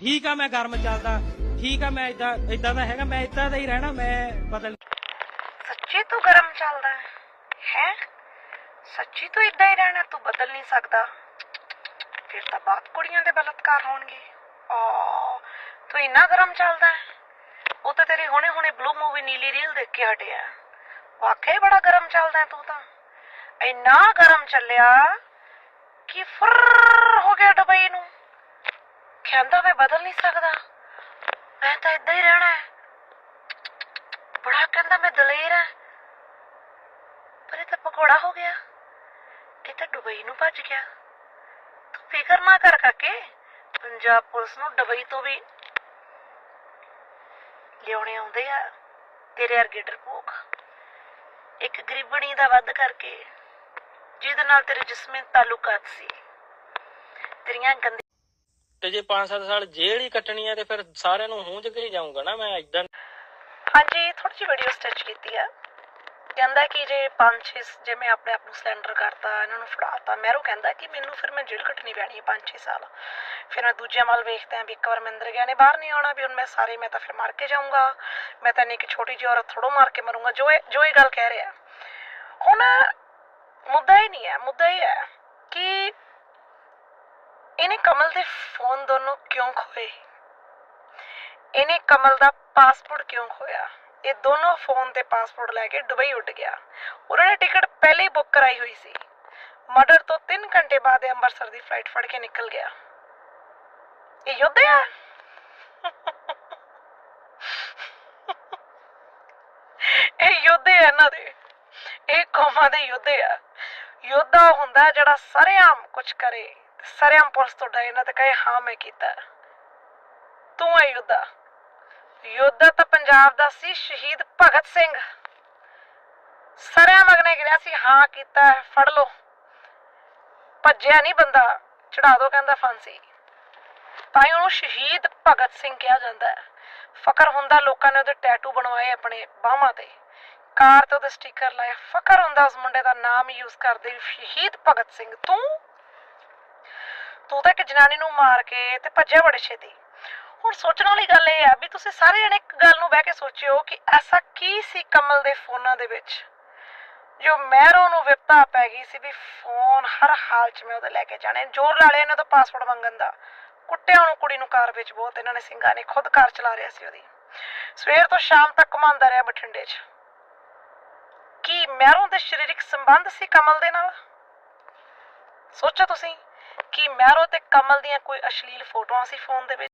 ਠੀਕ ਆ, ਮੈਂ ਗਰਮ ਚੱਲਦਾ। ਠੀਕ ਆ, ਮੈਂ ਇਦਾਂ ਇਦਾਂ ਦਾ ਹੈਗਾ, ਮੈਂ ਇਦਾਂ ਦਾ ਹੀ ਰਹਿਣਾ, ਮੈਂ ਬਦਲ ਸੱਚੀ ਤੂੰ ਗਰਮ ਚੱਲਦਾ ਹੈ? ਸੱਚੀ ਤੂੰ ਇਦਾਂ ਹੀ ਰਹਿਣਾ, ਤੂੰ ਬਦਲ ਨਹੀਂ ਸਕਦਾ। ਫਿਰ ਤਾਂ ਬਾਤ ਕੁੜੀਆਂ ਦੇ ਬਲਤਕਾਰ ਹੋਣਗੇ। ਆ, ਤੂੰ ਇੰਨਾ ਗਰਮ ਚੱਲਦਾ ਹੈ? ਉਹ ਤਾਂ ਤੇਰੀ ਹੁਣੇ ਹੁਣੇ ਬਲੂ ਮੂਵੀ ਨੀਲੀ ਰੀਲ ਦੇਖ ਕੇ ਹਟਿਆ। ਵਾਕਈ ਬੜਾ ਗਰਮ ਚੱਲਦਾ ਤੂੰ ਤਾਂ। ਇੰਨਾ ਗਰਮ ਚੱਲਿਆ ਕਿ ਫਰ ਹੋ ਗਿਆ ਦੁਬਈ ਨੂੰ ਕਹਿੰਦਾ ਮੈਂ ਬਦਲ ਨਹੀਂ ਸਕਦਾ। ਮੈਂ ਤਾਂ ਇਦਾਂ ਹੀ ਰਹਿਣਾ ਹੈ। ਬੜਾ ਕਹਿੰਦਾ ਮੈਂ ਦਲੇਰ ਹਾਂ। ਪਰ ਇਹ ਤਾਂ ਪਕੌੜਾ ਹੋ ਗਿਆ। ਇਹ ਤਾਂ ਦੁਬਈ ਨੂੰ ਭੱਜ ਗਿਆ। ਤੂੰ ਫਿਕਰ ਨਾ ਕਰ ਕਾਕੇ। ਪੰਜਾਬ ਪੁਲਿਸ ਨੂੰ ਦੁਬਈ ਤੋਂ ਵੀ ਲਿਆਉਣੇ ਆਉਂਦੇ ਆ। ਤੇਰੇ ਵਰਗੇ ਡਰਪੋਕ। ਇੱਕ ਗਰੀਬਣੀ ਦਾ ਵੱਧ ਕਰਕੇ। ਜਿਹਦੇ ਨਾਲ ਤੇਰੇ ਜਿਸਮੇ ਤਾਲੁਕਾਤ ਸੀ। ਤੇਰੀਆਂ ਗੰਦੀ ਤੇ ਜੇ 5-7 ਸਾਲ ਜੇਲ੍ਹ ਹੀ ਕੱਟਣੀ ਆ ਤੇ ਫਿਰ ਸਾਰਿਆਂ ਨੂੰ ਹੂੰਜ ਕੇ ਹੀ ਜਾਊਂਗਾ ਨਾ ਮੈਂ ਇਦਾਂ ਹਾਂਜੀ ਥੋੜੀ ਜਿਹੀ ਵੀਡੀਓ ਸਟਿਚ ਕੀਤੀ ਆ। ਕਹਿੰਦਾ ਕਿ ਜੇ 5-6 ਜੇ ਮੈਂ ਆਪਣੇ ਆਪ ਨੂੰ ਸਿਲੰਡਰ ਕਰਤਾ, ਇਹਨਾਂ ਨੂੰ ਫੜਾਤਾ ਮੈਰੂ ਕਹਿੰਦਾ ਕਿ ਮੈਨੂੰ ਫਿਰ ਮੈਂ ਜੇਲ੍ਹ ਕੱਟਣੀ ਪੈਣੀ ਹੈ 5-6 ਸਾਲ। ਫਿਰ ਮੈਂ ਦੂਜਿਆਂ ਵੱਲ ਵੇਖਦਾ ਵੀ ਇੱਕ ਵਾਰ ਮੈਂ ਅੰਦਰ ਗਿਆ ਨੇ ਬਾਹਰ ਨਹੀਂ ਆਉਣਾ, ਵੀ ਹੁਣ ਮੈਂ ਸਾਰੇ, ਮੈਂ ਤਾਂ ਫਿਰ ਮਾਰ ਕੇ ਜਾਊਂਗਾ। ਮੈਂ ਤਾਂ ਇੱਕ ਛੋਟੀ ਜਿਹੀ ਔਰਤ ਥੋੜੋ ਮਾਰ ਕੇ ਮਰੂੰਗਾ। ਜੋ ਇਹ ਜੋ ਇਹ ਗੱਲ ਕਹਿ ਰਿਹਾ। ਹੁਣ ਮੁੱਦਾ ਹੀ ਨਹੀਂ ਹੈ, ਮੁੱਦਾ ਇਹ ਹੈ ਕਿ ਇਹਨੇ ਕਮਲ ਦੇ ਫੋਨ ਦੋਨੋਂ ਕਿਉਂ ਖੋਏ? ਇਹਨੇ ਕਮਲ ਦਾ ਪਾਸਪੋਰਟ ਕਿਉਂ ਖੋਇਆ? ਇਹ ਦੋਨੋਂ ਫੋਨ ਤੇ ਪਾਸਪੋਰਟ ਲੈ ਕੇ ਦੁਬਈ ਉੱਡ ਗਿਆ। ਉਹਨਾਂ ਨੇ ਟਿਕਟ ਪਹਿਲੇ ਹੀ ਬੁੱਕ ਕਰਾਈ ਹੋਈ ਸੀ। ਮਰਡਰ ਤੋਂ 3 ਘੰਟੇ ਬਾਅਦ ਇਹ ਅੰਮ੍ਰਿਤਸਰ ਦੀ ਫਲਾਈਟ ਫੜ ਕੇ ਨਿਕਲ ਗਿਆ। ਇਹ ਯੁੱਧ ਹੈ ਇਹ ਯੁੱਧ ਹੈ ਇਹਨਾਂ ਦੇ। ਇਹ ਕੌਮਾਂ ਦੇ ਯੁੱਧ ਆ। ਯੋਧਾ ਹੁੰਦਾ ਜਿਹੜਾ ਸਰੇਆਮ ਕੁਝ ਕਰੇ। ਤੇ ਸਰੇਆਮ ਪੁਲਿਸ ਤੋਂ ਤੇ ਕਹੇ, ਹਾਂ, ਮੈਂ ਕੀਤਾ। ਤੂੰ ਹੈ ਯੋਧਾ। ਯੋਧਾ ਤਾਂ ਪੰਜਾਬ ਦਾ ਸੀ, ਸ਼ਹੀਦ ਭਗਤ ਸਿੰਘ। ਸਰਿਆਂ ਮਗਨੇ ਗਿਆ ਸੀ, ਹਾਂ, ਕੀਤਾ ਫੜ ਲੋ ਭੱਜਿਆ ਨਹੀਂ ਬੰਦਾ ਚੜਾ ਦੋ, ਕਹਿੰਦਾ ਫਾਂਸੀ। ਤਾਂ ਹੀ ਉਹਨੂੰ ਸ਼ਹੀਦ ਭਗਤ ਸਿੰਘ ਕਿਹਾ ਜਾਂਦਾ ਹੈ। ਫਕਰ ਹੁੰਦਾ ਲੋਕਾਂ ਨੇ ਉਹਦੇ ਟੈਟੂ ਬਣਵਾਏ ਆਪਣੇ ਬਾਹਾਂ ਤੇ। ਕਾਰ ਤੇ ਉਹਦੇ ਸਟicker ਲਾਏ। ਫਕਰ ਹੁੰਦਾ ਉਸ ਮੁੰਡੇ ਦਾ ਨਾਮ ਯੂਜ਼ ਕਰਦੇ ਸ਼ਹੀਦ ਭਗਤ ਸਿੰਘ। ਤੂੰ ਤੂੰ ਤਾਂ ਇੱਕ ਜਨਾਨੀ ਨੂੰ ਮਾਰ ਕੇ ਤੇ ਭੱਜਿਆ ਬੜੇ ਛੇਤੀ। ਹੁਣ ਸੋਚਣ ਵਾਲੀ ਗੱਲ ਇਹ ਆ ਵੀ ਤੁਸੀਂ ਸਾਰੇ ਜਣੇ ਇੱਕ ਗੱਲ ਨੂੰ ਬਹਿ ਕੇ ਸੋਚਿਓ ਕਿ ਐਸਾ ਕੀ ਸੀ ਕਮਲ ਦੇ ਫੋਨਾਂ ਦੇ ਵਿੱਚ? ਜੋ ਮਹਿਰੋ ਨੂੰ ਵਿਪਤਾ ਪੈ ਗਈ ਸੀ ਵੀ ਫੋਨ ਹਰ ਹਾਲ 'ਚ ਮੈਂ ਉਹਦੇ ਲੈ ਕੇ ਜਾਣੇ। ਜ਼ੋਰ ਲਾ ਲਿਆ ਇਹਨਾਂ ਤੋਂ ਪਾਸਵਰਡ ਮੰਗਣ ਦਾ। ਕੁੱਟਿਆ ਉਹਨੂੰ ਕੁੜੀ ਨੂੰ ਕਾਰ ਵਿੱਚ ਬਹੁਤ। ਇਹਨਾਂ ਨੇ ਸਿੰਘਾਂ ਨੇ ਖੁਦ ਕਾਰ ਚਲਾ ਰਿਹਾ ਸੀ ਉਹਦੀ। ਸਵੇਰ ਤੋਂ ਸ਼ਾਮ ਤੱਕ ਘੁਮਾਉਂਦਾ ਰਿਹਾ ਬਠਿੰਡੇ 'ਚ। ਕੀ ਮਹਿਰੋਂ ਦੇ ਸਰੀਰਕ ਸੰਬੰਧ ਸੀ ਕਮਲ ਦੇ ਨਾਲ? ਸੋਚੋ ਤੁਸੀਂ। ਕਿ ਮਹਿਰੋ ਤੇ ਕਮਲ ਦੀਆਂ ਕੋਈ ਅਸ਼ਲੀਲ ਫੋਟੋਆਂ ਸੀ ਫੋਨ ਦੇ ਵਿੱਚ?